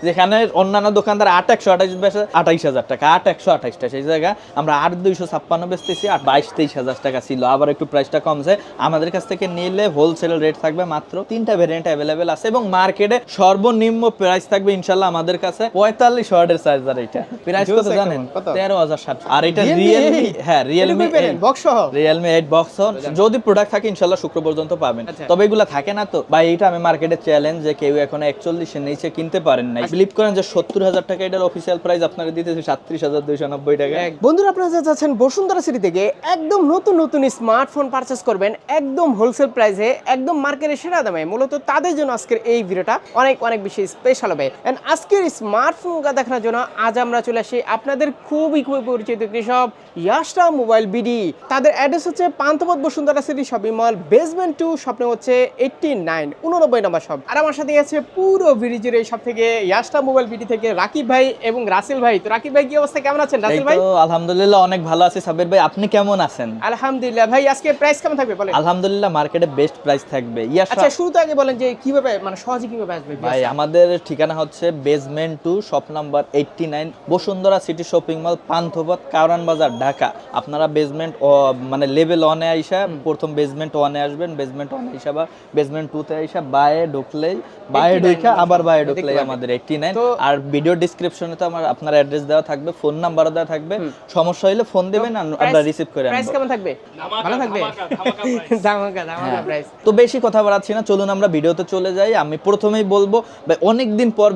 যেখানে অন্যান্য দোকানদার আট একশো আঠাইশ বেচে আঠাইশ হাজার টাকা আট একশো আঠাইশটা সেই জায়গায় আমরা আট দুইশো ছাপ্পান্ন বেচতেছি আর বাইশ তেইশ হাজার টাকা ছিল। আবার একটু প্রাইসটা কমছে। আমাদের কাছ থেকে নিলে হোলসেল রেট থাকবে মাত্র তিনটা ভেরিয়েন্ট অ্যাভেলেবেল আছে এবং মার্কেটে সর্বনিম্ন প্রাইস থাকবে ইনশাল্লাহ আমাদের কাছে পঁয়তাল্লিশ ওয়ার্ডের চার্জার এটা। প্রাইস কত জানেন? তেরো হাজার সাত আর এটা রিয়েলমি হ্যাঁ Realme box Realme eight box যদি প্রোডাক্ট থাকে ইনশাল্লাহ শুক্র পর্যন্ত পাবেন। আচ্ছা। তবে এগুলা থাকে না তো। বা এইটা আমি মার্কেটে চ্যালেঞ্জ যে কেউ এখন একচল্লিশের নিচে কিনতে পারেন নাই। বিলিভ করেন যে সত্তর হাজার টাকা এটার অফিসিয়াল প্রাইস আপনারা দিতেছে সাতত্রিশ হাজার দুইশো নব্বই টাকা। বন্ধুরা, আপনারা যাচ্ছেন বসুন্ধরা সিটি থেকে, একদম নতুন নতুন স্মার্টফোন পারচেস করবেন, একদম হোলসেল প্রাইসে একদম মার্কেটের সেরা দামে। মূলত তাদের জন্য আজকের এই ভিডিওটা অনেক অনেক বেশি স্পেশাল হবে। এন্ড আজকের স্মার্টফোনটা দেখানোর জন্য আজ আমরা চলে আসি আপনাদের খুবই খুবই পরিচিত কৃষক ইয়াস্টা মোবাইল বিডি তাদের অ্যাড্রেস হচ্ছে Panthapath Bashundhara city shopping mall basement two স্বপ্নে হচ্ছে এইটটি নাইন উননব্বই নম্বর শপ আর আমার সাথে আছে পুরো ভিডিজের এই সব থেকে ইয়াস্টা মোবাইল বিডি থেকে রাকিব ভাই এবং রাসেল ভাই। তো রাকিব ভাই কি অবস্থা? কেমন আছেন? রাসেল ভাই? তো আলহামদুলিল্লাহ অনেক ভালো আছি সাবির ভাই। আপনি কেমন আছেন? আলহামদুলিল্লাহ। ভাই আজকে প্রাইস কেমন থাকবে বলেন? আলহামদুলিল্লাহ মার্কেটে বেস্ট প্রাইস থাকবে। আচ্ছা শুরুতে আগে বলেন যে কীভাবে মানে সহজে কীভাবে আসবে ভাই আমাদের ঠিকানা হচ্ছে basement two shop number eighty nine Bashundhara city shopping mall Panthapath কারণ বাজার ঢাকা। আপনারা বেসমেন্ট মানে লেভেল ওয়ানে আইসা প্রথম বেসমেন্ট ওয়ানে আসবেন বেসমেন্ট ওয়ানে আইসা বা বেসমেন্ট টুতে আইসা বায়ে ঢুকলেই বায়ে 89 ঢুকা আবার বায়ে ঢুকলেই আমাদের এইটটি নাইন আর ভিডিও ডিসক্রিপশনে তো আমার আপনার অ্যাড্রেস দেওয়া থাকবে ফোন নাম্বারও দেওয়া থাকবে। সমস্যা হলে ফোন দেবেন আমরা রিসিভ করে প্রাইস আনব। কেমন থাকবে? ভালো থাকবে? প্রাইস তো বেশি কথা বাড়াচ্ছি না চলুন আমরা ভিডিওতে চলে যাই। আমি প্রথমেই বলব ভাই অনেকদিন পর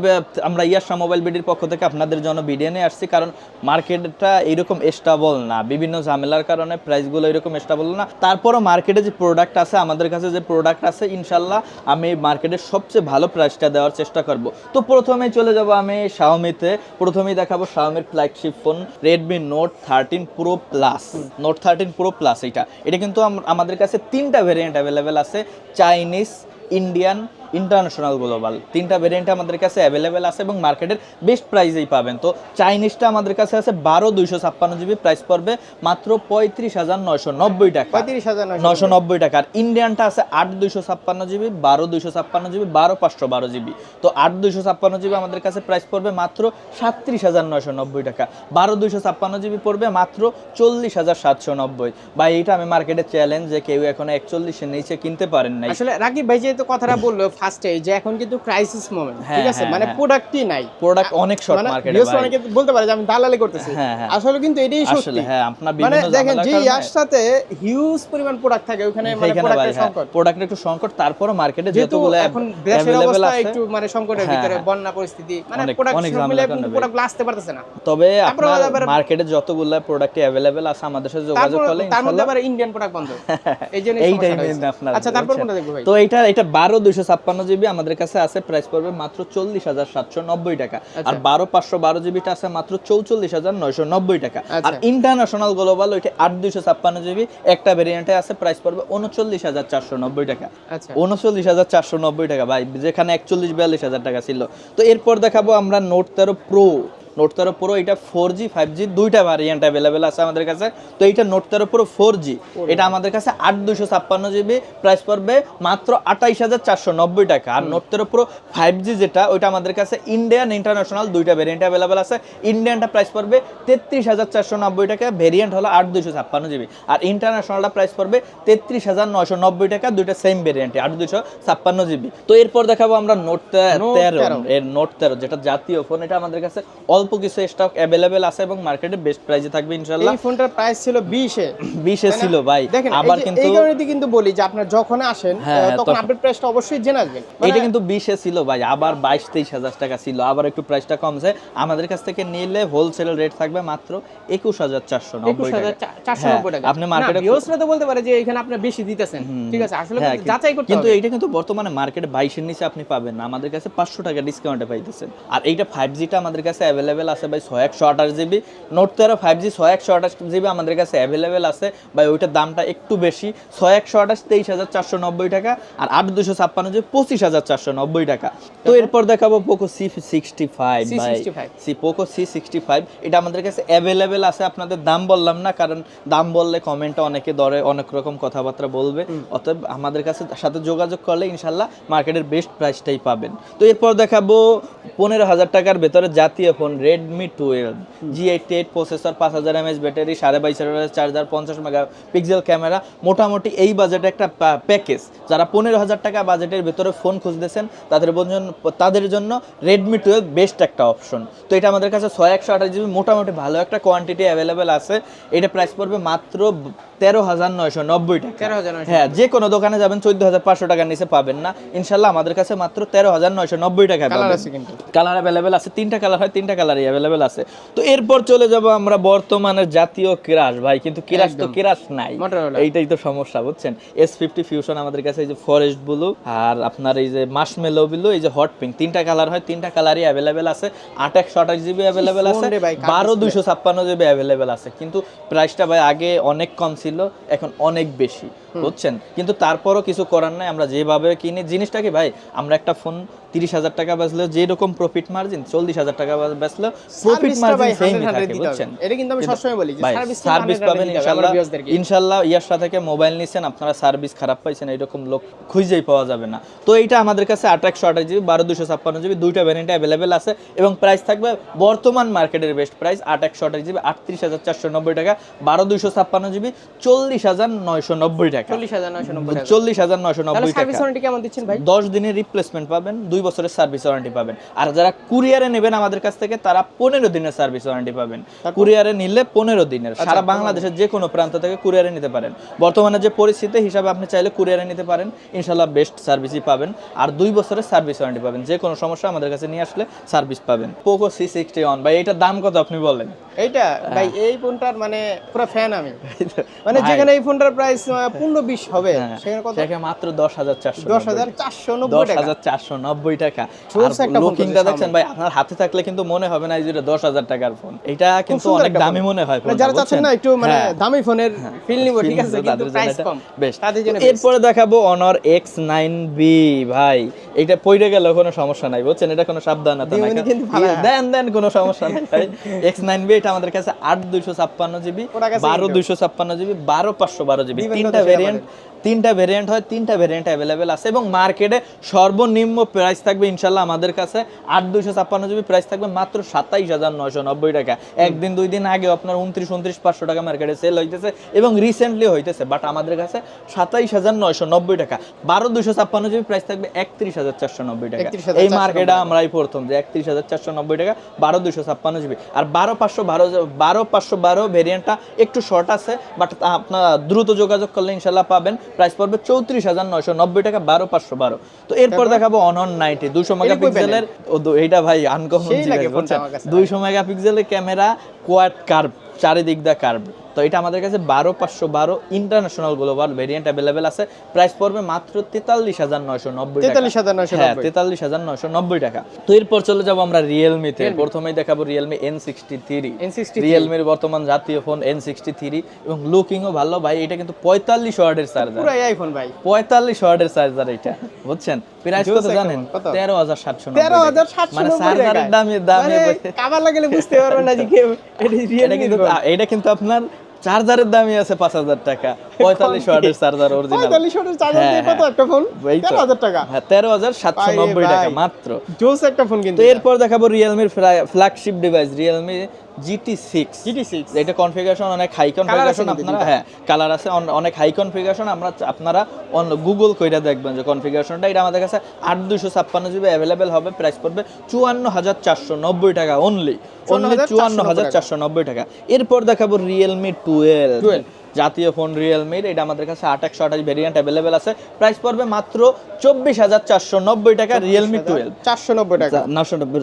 আমরা ইয়াসা মোবাইল বিডির পক্ষ থেকে আপনাদের জন্য ভিডিও নিয়ে আসছি কারণ মার্কেটটা এইরকম স্টেবল না। বিভিন্ন ঝামেলার কারণে প্রাইসগুলো এরকম স্টেবল না। তারপরও মার্কেটে যে প্রোডাক্ট আছে আমাদের কাছে যে প্রোডাক্ট আছে ইনশাল্লাহ আমি মার্কেটের সবচেয়ে ভালো প্রাইসটা দেওয়ার চেষ্টা করব। তো প্রথমেই চলে যাব আমি শাওমিতে প্রথমেই দেখাবো শাওমির flagship phone Redmi note thirteen pro plus note thirteen pro plus এটা এটা কিন্তু আমাদের কাছে তিনটা ভেরিয়েন্ট অ্যাভেলেবেল আছে। চাইনিজ ইন্ডিয়ান ইন্টারন্যাশনাল গ্লোবাল তিনটা ভেরিয়েন্ট আমাদের কাছে অ্যাভেলেবেল আছে এবং মার্কেটের বেস্ট প্রাইসেই পাবেন। তো চাইনিজটা আমাদের কাছে আছে বারো দুইশো ছাপ্পান্ন জিবি প্রাইস পড়বে মাত্র পঁয়ত্রিশ হাজার নয়শো নব্বই টাকা। পঁয়ত্রিশ হাজার নশো নব্বই। টাকা। আর ইন্ডিয়ানটা আছে আট দুইশো ছাপ্পান্ন জিবি বারো দুইশো ছাপ্পান্ন জিবি বারো পাঁচশো বারো জিবি তো আট দুইশো ছাপ্পান্ন জিবি আমাদের কাছে প্রাইস পড়বে মাত্র সাতত্রিশ হাজার নয়শো নব্বই টাকা। বারো দুইশো ছাপ্পান্ন জিবি পড়বে মাত্র চল্লিশ হাজার সাতশো নব্বই। বা এইটা আমি মার্কেটে চ্যালেঞ্জ যে কেউ এখন একচল্লিশের নিচে কিনতে পারেন নাই। আসলে রাকিব ভাই যেহেতু কথাটা বলল ফার্স্টে যে এখন কিন্তু ক্রাইসিস মোমেন্ট হ্যাঁ, ঠিক আছে? হ্যাঁ, মানে হ্যাঁ। প্রোডাক্টই নাই। প্রোডাক্ট অনেক শর্ট মানে মার্কেটে viewers অনেকে বলতে পারে যে আমি দালালি করতেছি। হ্যাঁ, হ্যাঁ। আসলে কিন্তু এটাই আসলে হ্যাঁ আপনার মানে দেখেন যে কারণে- ইয়ার সাথে হিউজ পরিমাণ প্রোডাক্ট থাকে ওখানে মানে প্রোডাক্টের হ্যাঁ সংকট। প্রোডাক্টের একটু সংকট তারপরও মার্কেটে যতগুলো এখন দেশের অবস্থা একটু মানে সংকটের হ্যাঁ, ভিতরে হ্যাঁ। বন্যা পরিস্থিতি মানে প্রোডাক্ট সব মিলে কারণে প্রোডাক্ট আসতে পারতেছে না। তবে আপনার মার্কেটে যতগুলো প্রোডাক্ট অ্যাভেলেবেল আছে আমাদের সাথে যোগাযোগ তারপর করলে তার মধ্যে আবার ইন্ডিয়ান প্রোডাক্ট বন্ধ। এই জন্য এইটাই মেন আপনার আচ্ছা তারপর কোনটা দেখব ভাই? তো এটা এটা বারো দুইশো ছাপ্পান্ন জিবি আমাদের কাছে আছে প্রাইস পড়বে মাত্র চল্লিশ হাজার সাতশো নব্বই টাকা। আচ্ছা। আর বারো পাঁচশো বারো জিবিটা আছে মাত্র চৌচল্লিশ হাজার নয়শো নব্বই টাকা। আর আচ্ছা। ইন্টারন্যাশনাল গ্লোবাল ওইটা আট দুইশো ছাপ্পান্ন জিবি একটা ভেরিয়েন্টে আছে প্রাইস পড়বে উনচল্লিশ হাজার চারশো নব্বই টাকা। আচ্ছা। উনচল্লিশ হাজার চারশো নব্বই টাকা ভাই যেখানে একচল্লিশ বিয়াল্লিশ হাজার টাকা ছিল। তো এরপর দেখাবো আমরা নোট তেরো প্রো নোট তেরো প্রো এটা ফোর জি ফাইভ জি দুইটা ভ্যারিয়েন্ট অ্যাভেলেবেল আছে আমাদের কাছে। তো এইটা নোট তেরো প্রো ফোর জি এটা আমাদের কাছে আট দুশো ছাপ্পান্ন জিবি প্রাইস পড়বে মাত্র আঠাইশ হাজার চারশো নব্বই টাকা। আর নোট তেরো প্রো ফাইভ জি যেটা ওইটা আমাদের কাছে ইন্ডিয়ান ইন্টারন্যাশনাল দুইটা ভ্যারিয়েন্ট অ্যাভেলেবেল আছে। ইন্ডিয়ানটা প্রাইস পড়বে তেত্রিশ হাজার চারশো নব্বই টাকা ভেরিয়েন্ট হলো আট দুশো ছাপ্পান্ন জিবি আর ইন্টারন্যাশনালটা প্রাইস পড়বে তেত্রিশ হাজার নয়শো নব্বই টাকা দুইটা সেম ভেরিয়েন্টে আট দুশো ছাপ্পান্ন জিবি তো এরপর দেখাবো আমরা নোট তেরো। এর নোট তেরো যেটা জাতীয় ফোন এটা আমাদের কাছে অল্প কিছু স্টক অ্যাভেলেবেল আছে এবং মার্কেটে বেস্ট প্রাইসে থাকবে ইনশাল্লাহ এই ফোনটার প্রাইস ছিল 20 এ বিশে ছিল ভাই। আবার কিন্তু এই কারণে কিন্তু বলি যে আপনার যখন আসেন হ্যাঁ, তখন তখন- আপডেট প্রাইসটা অবশ্যই জেনে আসবেন। মানে এটা কিন্তু বিশে ছিল ভাই আবার বাইশ তেইশ হাজার টাকা ছিল আবার একটু প্রাইসটা কমছে। আমাদের কাছ থেকে নিলে হোলসেল রেট থাকবে মাত্র একুশ হাজার চারশো নব্বই টাকা। 21490 টাকা হ্যাঁ, আপনি মার্কেটে ভিউয়ার্সরা তো বলতে পারে যে এখানে আপনি বেশি দিতেছেন। ঠিক আছে আসলে হ্যাঁ, কিন্তু যাচাই করতে কিন্তু এইটা কিন্তু বর্তমানে মার্কেটে বাইশের নিচে আপনি পাবেন না। আমাদের কাছে পাঁচশো টাকা ডিসকাউন্টে পাইতেছেন। আর এইটা ফাইভ জিটা আমাদের কাছে অ্যাভেলেবেল অ্যাভেলেবেল আছে ভাই ছয় একশো আঠাশ জিবি নোট তেরো ফাইভ জি ছয় একশো আঠাশ জিবি আমাদের কাছে অ্যাভেলেবেল আছে। ভাই ওইটার দামটা একটু বেশি ছয় একশো আঠাশ তেইশ হাজার চারশো নব্বই টাকা আর আট দুশো ছাপ্পান্ন জিবি পঁচিশ হাজার চারশো নব্বই টাকা। তো এরপর দেখাবো পোকো সি সিক্সটি ফাইভ ভাই। C Poco C sixty five এটা আমাদের কাছে অ্যাভেলেবেল আছে। আপনাদের দাম বললাম না কারণ দাম বললে কমেন্টে অনেকে দরে অনেক রকম কথাবার্তা বলবে। অতএব আমাদের কাছে সাথে যোগাযোগ করলে ইনশাল্লাহ মার্কেটের বেস্ট প্রাইসটাই পাবেন। তো এরপর দেখাবো পনেরো হাজার টাকার ভেতরে জাতীয় phone Redmi twelve G eighty eight processor পাঁচ হাজার এমএচ ব্যাটারি সাড়ে বাইশ হাজার চার্জার পঞ্চাশ মেগা পিক্সেল ক্যামেরা মোটামুটি এই বাজেটে একটা প্যাকেজ যারা পনেরো হাজার টাকা বাজেটের ভেতরে ফোন খুঁজতেছেন তাদের জন্য তাদের জন্য রেডমি টুয়েলভ বেস্ট একটা অপশন তো এটা আমাদের কাছে ছয় একশো আঠাশ জিবি মোটামুটি ভালো একটা কোয়ান্টিটি অ্যাভেলেবেল আছে। এটা প্রাইস পড়বে মাত্র তেরো হাজার নয়শো নব্বই টাকা। তেরো হাজার নয়শো হ্যাঁ যে কোনো দোকানে যাবেন চোদ্দ হাজার পাঁচশো টাকার নিচে পাবেন না। ইনশাল্লাহ আমাদের কাছে মাত্র তেরো হাজার নয়শো নব্বই টাকা কালার আছে কিন্তু। কালার অ্যাভেলেবেল আছে। তিনটা কালার হয় তিনটা কালারই অ্যাভেলেবেল আছে। তো এরপর চলে যাব আমরা বর্তমানের জাতীয় কিরাস ভাই কিন্তু কিরাস তো। কিরাস নাই। এইটাই তো সমস্যা বুঝছেন? এস ফিফটি ফিউশন আমাদের কাছে এই যে ফরেস্ট ব্লু আর আপনার এই যে মাসমেলো ব্লু এই যে হট পিঙ্ক তিনটা কালার হয় তিনটা কালারই অ্যাভেলেবেল আছে। আট একশো আঠাশ জিবি অ্যাভেলেবেল আছে বারো? দুইশো ছাপ্পান্ন জিবি অ্যাভেলেবেল আছে। কিন্তু প্রাইসটা ভাই আগে অনেক কম ছিল এখন অনেক বেশি বুঝছেন? কিন্তু তারপরও কিছু করার নাই আমরা যেভাবে কিনি জিনিসটা কি ভাই আমরা একটা ফোন তিরিশ হাজার টাকা বেচলেও যেরকম প্রফিট মার্জিন চল্লিশ হাজার টাকা বেচলেও প্রফিট মার্জিন সেমই থাকে বুঝছেন? এটা কিন্তু আমি সবসময় বলি যে সার্ভিস সার্ভিস পাবেন ইয়ারশা থেকে মোবাইল নিছেন আপনারা সার্ভিস খারাপ পাইছেন এরকম লোক খুঁজেই পাওয়া যাবে না। তো এইটা আমাদের কাছে আঠাশ জিবি বারো দুশো ছাপ্পান্ন জিবি দুইটা ভ্যারিয়েন্ট অ্যাভেলেবেল আছে এবং প্রাইস থাকবে বর্তমান মার্কেটের বেস্ট প্রাইস আট একশো আঠাশ জিবি আটত্রিশ হাজার চারশো নব্বই টাকা বারো দুশো ছাপ্পান্ন জিবি চল্লিশ হাজার নয়শো নব্বই টাকা। চল্লিশ হাজার নয়শো নব্বই চল্লিশ হাজার নয়শো নব্বই সার্ভিস টাকা। কেমন দিচ্ছেন ভাই? দশ দিনের রিপ্লেসমেন্ট পাবেন দুই বছরের সার্ভিস ওয়ারেন্টি পাবেন। আর যারা কুরিয়ারে নেবেন আমাদের কাছ থেকে তারা পনেরো দিনের সার্ভিস ওয়ারেন্টি পাবেন। কুরিয়ারে নিলে পনেরো দিনের। আচ্ছা, সারা বাংলাদেশের যে কোনো প্রান্ত থেকে কুরিয়ারে নিতে পারেন। বর্তমানে যে পরিস্থিতি হিসাবে আপনি চাইলে কুরিয়ারে নিতে পারেন। ইনশাল্লাহ বেস্ট সার্ভিসই পাবেন। আর দুই বছরের সার্ভিস ওয়ারেন্টি পাবেন। যে কোনো সমস্যা আমাদের কাছে নিয়ে আসলে সার্ভিস পাবেন। পোকো সি সিক্সটি ওয়ান ভাই এটার দাম কত আপনি বলেন? এইটা ভাই এই ফোনটার মানে পুরো ফ্যান আমি। মানে যেখানে এই ফোনটার প্রাইস পনেরো বিশ হবে হ্যাঁ, সেখানে কত? মাত্র দশ হাজার চারশো দশ হাজার চারশো নব্বই দশ টাকা। হাজার চারশো নব্বই টাকা। লুকিংটা দেখছেন ভাই আপনার হাতে থাকলে কিন্তু মনে হবে না যে এটা দশ হাজার টাকার ফোন এটা কিন্তু অনেক দামি মনে হয় মানে যারা চাচ্ছেন না একটু মানে হ্যাঁ। দামি ফোনের ফিল নিব ঠিক আছে? কিন্তু প্রাইস কম। best। এরপরে দেখাবো অনর এক্স নাইন বি ভাই। এটা পইরে গেল কোনো সমস্যা নাই বুঝছেন? এটা কোনো সাবধানতা নাই। কিন্তু ভালো। দেন দেন কোনো সমস্যা নাই ভাই। এক্স নাইন বি এটা আমাদের কাছে আট দুইশো ছাপ্পান্ন জিবি বারো দুইশো ছাপ্পান্ন জিবি বারো পাঁচশো বারো জিবি। তিনটা ভেরিয়েন্ট তিনটা ভেরিয়েন্ট হয় তিনটা ভেরিয়েন্ট অ্যাভেলেবেল আছে এবং মার্কেটে সর্বনিম্ন প্রাইস থাকবে ইনশাল্লাহ আমাদের কাছে আট দুইশো ছাপ্পান্ন জিবি প্রাইস থাকবে মাত্র সাতাইশ হাজার নয়শো নব্বই টাকা। একদিন দুই দিন আগে আপনার উনত্রিশ উনত্রিশ পাঁচশো টাকা মার্কেটে সেল হইতেছে এবং রিসেন্টলি হইতেছে বাট আমাদের কাছে সাতাইশ হাজার নয়শো নব্বই টাকা। বারো দুইশো ছাপ্পান্ন জিবি প্রাইস থাকবে একত্রিশ হাজার চারশো নব্বই টাকা। 31,490 এই মার্কেটে আমরাই প্রথম যে একত্রিশ হাজার চারশো নব্বই টাকা বারো দুইশো ছাপ্পান্ন জিবি আর বারো পাঁচশো বারো বারো পাঁচশো বারো ভেরিয়েন্টটা একটু শর্ট আছে বাট আপনার দ্রুত যোগাযোগ করলে ইনশাল্লাহ পাবেন। প্রাইস পড়বে চৌত্রিশ হাজার নয়শো নব্বই টাকা বারো পাঁচশো বারো। তো এরপর দেখাবো অনন নাইটি দুশো মেগা পিক্সেলের দু- এইটা ভাই আনকমন দুইশো মেগা পিক্সেলের দুইশো মেগাপিক্সেলের ক্যামেরা কোয়াড কার্ভ চারিদিক দা কার্ভ তো এটা আমাদের কাছে বারো পাঁচশো বারো ইন্টারন্যাশনাল গ্লোবাল ভেরিয়েন্ট অ্যাভেলেবেল আছে। প্রাইস পড়বে মাত্র তেতাল্লিশ হাজার নয়শো নব্বই তেতাল্লিশ হাজার নয়শো হ্যাঁ তেতাল্লিশ হাজার নয়শো নব্বই টাকা। তো এরপর চলে যাব আমরা রিয়েলমিতে প্রথমেই দেখাবো Realme N sixty three N63 রিয়েলমির বর্তমান জাতীয় ফোন এন সিক্সটি থ্রি এবং লুকিংও ভালো। ভাই এটা কিন্তু পঁয়তাল্লিশ ওয়ার্ডের চার্জার পুরো আইফোন ভাই। পঁয়তাল্লিশ ওয়ার্ডের চার্জার এটা বুঝছেন? প্রাইস কত জানেন? তেরো হাজার সাতশো তেরো হাজার সাতশো মানে চার্জারের দামে দামে মানে কাবার লাগলে বুঝতে পারবেন না যে এটা কিন্তু আপনার চার্জারের দামই আছে পাঁচ হাজার টাকা। পঁয়তাল্লিশ ওয়াটের চার্জার অরিজিনাল পঁয়তাল্লিশ হাজার চার্জার দিয়ে হ্যাঁ, কত একটা ফোন তেরো হাজার টাকা। হ্যাঁ তেরো হাজার সাতশো নব্বই টাকা মাত্র। জোস একটা ফোন কিন্তু এরপর দেখাবো রিয়েলমির flagship device Realme GT six GT six এটা কনফিগারেশন অনেক হাই কনফিগারেশন আপনারা হ্যাঁ কালার আছে অন- অনেক হাই কনফিগারেশন আমরা আপনারা গুগল কইরা দেখবেন যে কনফিগারেশনটা এটা আমাদের কাছে আট দুশো ছাপ্পান্ন জিবি অ্যাভেলেবেল হবে প্রাইস পড়বে চুয়ান্ন হাজার চারশো নব্বই টাকা অনলি অনলি চুয়ান্ন হাজার চারশো নব্বই টাকা। এরপর দেখাবো রিয়েলমি টুয়েলভ 12 জাতীয় ফোন রিয়েলমির এটা আমাদের কাছে আট একশো আঠাশ ভেরিয়েন্ট অ্যাভেলেবেল আছে। প্রাইস পড়বে মাত্র চব্বিশ হাজার চারশো নব্বই টাকা রিয়েলমি টুয়েলভ চারশো নব্বই টাকা। নশো নব্বই।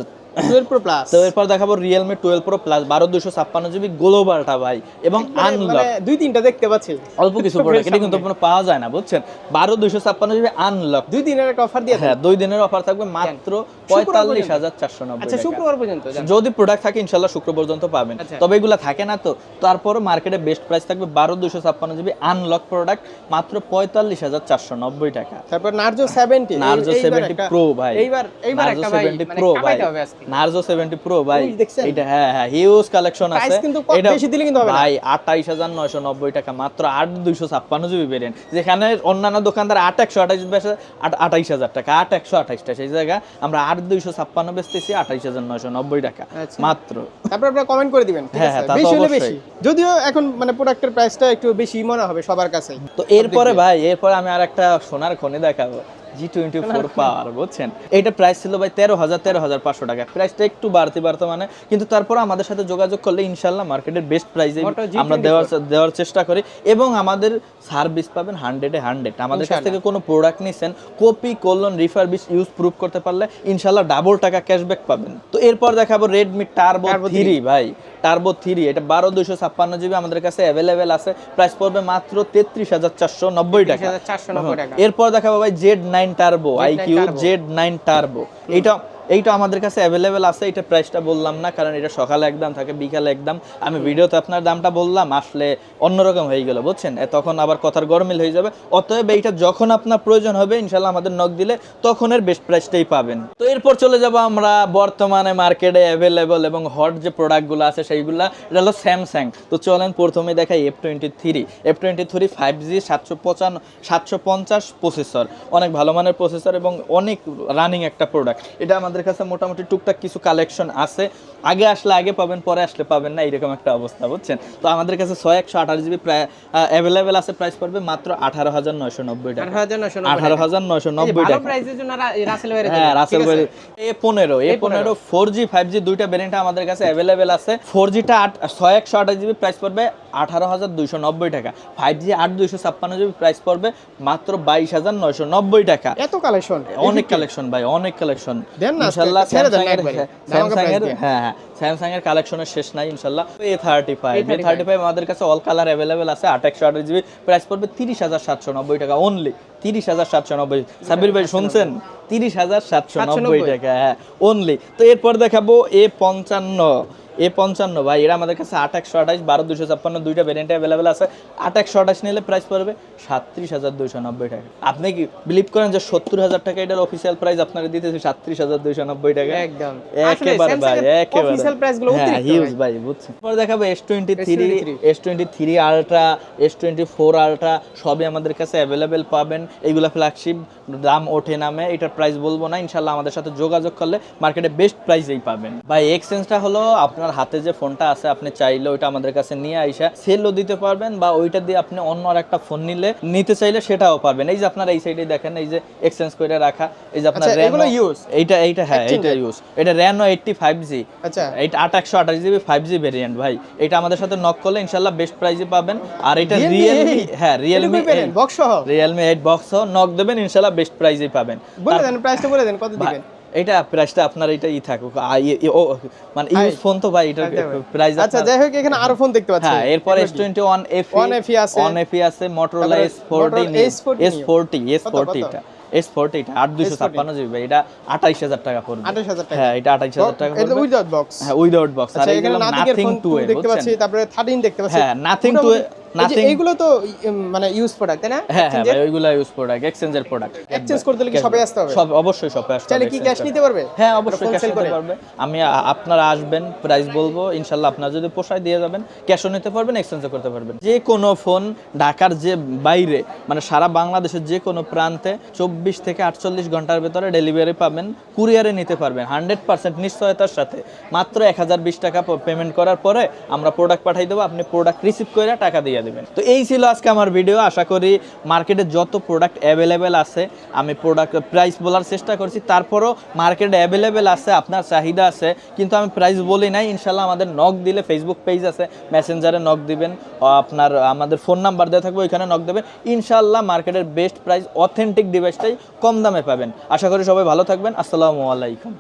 টুয়েলভ প্রো প্লাস তো এরপর দেখাবো রিয়েলমি টুয়েলভ প্রো প্লাস বারো দুশো ছাপ্পান্ন জিবি গ্লোবালটা ভাই এবং আনলক দুই তিনটা দেখতে পাচ্ছি অল্প কিছু প্রোডাক্ট এটা কিন্তু পাওয়া যায় না বুঝছেন? বারো দুশো ছাপ্পান্ন জিবি আনলক দুই দিনের একটা অফার দিয়ে হ্যাঁ দুই দিনের অফার থাকবে মাত্র পঁয়তাল্লিশ হাজার চারশো নব্বই আচ্ছা শুক্রবার পর্যন্ত যদি প্রোডাক্ট থাকে ইনশাল্লাহ শুক্র পর্যন্ত পাবেন। আচ্ছা। তবে এগুলো থাকে না তো। তারপরও মার্কেটে বেস্ট প্রাইস থাকবে বারো দুশো ছাপ্পান্ন জিবি আনলক প্রোডাক্ট মাত্র পঁয়তাল্লিশ হাজার চারশো নব্বই টাকা। তারপর নার্জো 70 নার্জো সেভেন্টি প্রো ভাই। এইবার এইবার নার্জো সেভেন্টি প্রো ভাই। নার্জো সেভেন্টি প্রো ভাই। এটা হ্যাঁ হ্যাঁ হিউজ কালেকশন আছে। কিন্তু বেশি দিলে কিন্তু হবে ভাই আঠাইশ হাজার নয়শো নব্বই টাকা মাত্র আট দুইশো ছাপ্পান্ন জিবি ভেরিয়েন্ট যেখানে অন্যান্য দোকানদার আট একশো আঠাইশ আঠাইশ হাজার টাকা আট একশো আঠাইশটা সেই জায়গায় আমরা দুইশো ছাপ্পান্ন বেচতেছি আঠাইশ হাজার নয়শো নব্বই টাকা। আচ্ছা। মাত্র। তারপর আপনারা কমেন্ট করে দিবেন হ্যাঁ, হ্যাঁ, বেশি হলে বেশি। যদিও এখন মানে প্রোডাক্টের প্রাইসটা একটু বেশি মনে হবে সবার কাছে তো এরপরে ভাই এরপরে আমি আর একটা সোনার খনি দেখাবো। জি টোয়েন্টি ফোর পাওয়ার বুঝছেন? এটা প্রাইস ছিল ভাই তেরো হাজার তেরো হাজার পাঁচশো টাকা। প্রাইসটা একটু বাড়তি বাড়তে মানে কিন্তু তারপর আমাদের সাথে যোগাযোগ করলে ইনশাল্লাহ মার্কেটের বেস্ট প্রাইসে আমরা দেওয়ার দেওয়ার চেষ্টা করি। এবং আমাদের সার্ভিস পাবেন হান্ড্রেডে হান্ড্রেড আমাদের কাছ থেকে কোনো প্রোডাক্ট নিছেন কপি করলেন রিফারবিশ ইউজ প্রুফ করতে পারলে ইনশাল্লাহ ডাবল টাকা ক্যাশব্যাক পাবেন। তো এরপর দেখাবো রেডমি টার্বো থ্রি ভাই। টার্বো থ্রি এটা বারো দুইশো ছাপ্পান্ন জিবি আমাদের কাছে অ্যাভেলেবেল আছে। প্রাইস পড়বে মাত্র তেত্রিশ হাজার চারশো নব্বই টাকা। 3490 টাকা। এরপর দেখাবো ভাই Z nine Turbo iQOO. Z nine Turbo এইটা এইটা আমাদের কাছে অ্যাভেলেবেল আছে এটা প্রাইসটা বললাম না, কারণ এটা সকালে একদম থাকে, বিকালে একদম। আমি ভিডিওতে আপনার দামটা বললাম, আসলে অন্যরকম হয়ে গেল, বুঝছেন? তখন আবার কথার গরমিল হয়ে যাবে। অতএব এইটা যখন আপনার প্রয়োজন হবে ইনশাল্লাহ আমাদের নক দিলে তখন এর বেস্ট প্রাইসটাই পাবেন। তো এরপর চলে যাব আমরা বর্তমানে মার্কেটে অ্যাভেলেবল এবং হট যে প্রোডাক্টগুলো আছে, সেইগুলা। এটা হলো স্যামসাং তো চলেন প্রথমে দেখাই F twenty three F twenty three five G সাতশো পঁচান্ন সাতশো পঞ্চাশ প্রসেসর অনেক ভালো মানের প্রসেসর এবং অনেক রানিং একটা প্রোডাক্ট এটা আমাদের কাছে মোটামুটি টুকটাক কিছু কালেকশন আছে। আগে আসলে আগে পাবেন পরে আসলে পাবেন না এরকম একটা অবস্থা বুঝছেন? তো আমাদের কাছে ছয় একশো আঠাশ জিবি প্রায় অ্যাভেলেবেল আছে প্রাইস পড়বে মাত্র আঠারো হাজার নয়শো নব্বই টাকা। আঠারো হাজার নয়শো নব্বই টাকা। হ্যাঁ রাসেল এ পনেরো এ পনেরো। ফোর জি ফাইভ জি দুইটা ভ্যারিয়েন্ট আমাদের কাছে অ্যাভেলেবেল আছে। ফোর জিটা আট ছয় একশো আঠাশ জিবি প্রাইস পড়বে আঠারো হাজার দুইশো নব্বই টাকা। ফাইভ জি আট দুইশো ছাপ্পান্ন জিবি প্রাইস পড়বে মাত্র বাইশ হাজার নয়শো নব্বই টাকা। এত কালেকশন অনেক কালেকশন ভাই অনেক কালেকশন ইনশাল্লাহ স্যামসাং এর স্যামসাং এর হ্যাঁ হ্যাঁ স্যামসাং এর কালেকশনের শেষ নাই ইনশাল্লাহ। A thirty five A thirty five আমাদের কাছে অল কালার অ্যাভেলেবেল আছে আট একশো আঠাশ জিবি প্রাইস পড়বে তিরিশ হাজার সাতশো নব্বই টাকা অনলি তিরিশ হাজার সাতশো নব্বই। সাবির ভাই শুনছেন? তিরিশ হাজার সাতশো নব্বই টাকা হ্যাঁ অনলি তো এরপর দেখাবো এ পঞ্চান্ন। এ পঞ্চান্ন ভাই। এরা আমাদের কাছে আট একশো আঠাশ বারো দুশো ছাপ্পান্ন দুইটা ভ্যারিয়েন্ট অ্যাভেলেবেল আছে। আট একশো আঠাশ নিলে প্রাইস পড়বে সাতত্রিশ হাজার দুইশো নব্বই টাকা। আপনি কি বিলিভ করেন যে সত্তর হাজার টাকা এটার অফিসিয়াল প্রাইস আপনাকে দিতেছে সাতত্রিশ হাজার দুইশো নব্বই টাকা? একদম। একেবারে ভাই একেবারে। হ্যাঁ হিউজ ভাই। ভাই বুঝছেন? পরে দেখাবো S twenty three S twenty three Ultra S twenty four Ultra সবই আমাদের কাছে অ্যাভেলেবেল পাবেন। এইগুলা ফ্ল্যাগশিপ দাম ওঠে নামে এটার প্রাইস বলব না। ইনশাল্লাহ আমাদের সাথে যোগাযোগ করলে মার্কেটে বেস্ট প্রাইসেই পাবেন। ভাই এক্সচেঞ্জটা হলো আপনার হাতে যে ফোনটা আছে আপনি চাইলে ওইটা আমাদের কাছে নিয়ে আইসা সেলও দিতে পারবেন বা ওইটা দিয়ে আপনি অন্য আর একটা ফোন নিলে নিতে চাইলে সেটাও পারবেন। এই যে আপনার এই সাইডে দেখেন এই যে এক্সচেঞ্জ করে রাখা এই যে আপনার আচ্ছা, র্যাম এগুলো use? এইটা এইটা হ্যাঁ এইটা ইউজ এটা র্যানো এইটটি ফাইভ জি আচ্ছা। এইটা আট একশো আঠাশ জিবি ফাইভ জি ভেরিয়েন্ট ভাই। এটা আমাদের সাথে নক করলে ইনশাল্লাহ বেস্ট প্রাইসে পাবেন। আর এটা রিয়েলমি হ্যাঁ রিয়েলমি বক্স সহ? রিয়েলমি এইট বক্স নক দেবেন ইনশাল্লাহ বেস্ট প্রাইসেই পাবেন। বলে দেন প্রাইসটা বলে দেন কত দিবেন? এটা প্রাইসটা আপনার এটা ই থাকুক ও মানে ইউজ ফোন তো ভাই এটা প্রাইস আচ্ছা, আচ্ছা যাই হোক এখানে আরও ফোন দেখতে পাচ্ছি। হ্যাঁ এরপর S21 FE 1 আছে। 1 FE আছে Motorola S40 S40 S40 টা S40 এটা 8256 জিবি ভাই এটা 28000 টাকা পড়বে। 28000 টাকা। হ্যাঁ এটা 28000 টাকা পড়বে। উইদাউট বক্স হ্যাঁ উইদাউট বক্স আর আচ্ছা, এখানে নাথিং 2 দেখতে পাচ্ছি তারপরে 13 দেখতে পাচ্ছি। হ্যাঁ নাথিং 2 নাথিং এইগুলো তো মানে ইউজ প্রোডাক্ট তাই না? হ্যাঁ হ্যাঁ ওইগুলো ইউজ প্রোডাক্ট এক্সচেঞ্জের প্রোডাক্ট এক্সচেঞ্জ করতে হলে কি শপে আসতে হবে? সব অবশ্যই শপে আসতে হবে কি ক্যাশ নিতে পারবে? হ্যাঁ অবশ্যই ক্যাশ নিতে পারবে। আমি আপনারা আসবেন প্রাইস বলব ইনশাআল্লাহ আপনারা যদি পোষায় দিয়ে যাবেন ক্যাশও নিতে পারবেন এক্সচেঞ্জও করতে পারবেন। যে কোনো ফোন ঢাকার যে বাইরে মানে সারা বাংলাদেশের যে কোনো প্রান্তে চব্বিশ থেকে আটচল্লিশ ঘণ্টার ভেতরে ডেলিভারি পাবেন কুরিয়ারে নিতে পারবেন হান্ড্রেড পার্সেন্ট নিশ্চয়তার সাথে। মাত্র এক হাজার বিশ টাকা পেমেন্ট করার পরে আমরা প্রোডাক্ট পাঠাই দেবো আপনি প্রোডাক্ট রিসিভ করে টাকা দিয়ে দেবেন। তো এই ছিল আজকে আমার ভিডিও আশা করি মার্কেটে যত প্রোডাক্ট অ্যাভেলেবেল আছে, আমি প্রোডাক্ট প্রাইস বলার চেষ্টা করছি। তারপরও মার্কেটে অ্যাভেলেবেল আছে, আপনার চাহিদা আছে, কিন্তু আমি প্রাইস বলি নাই। ইনশাল্লাহ আমাদের নক দিলে ফেসবুক পেজ আছে মেসেঞ্জারে নক দিবেন। আপনার, আমাদের ফোন নাম্বার দেওয়া থাকবে, ওইখানে নক দেবেন। ইনশাল্লাহ মার্কেটের বেস্ট প্রাইস অথেন্টিক ডিভাইসটাই কম দামে পাবেন। আশা করি সবাই ভালো থাকবেন। আসসালামু আলাইকুম।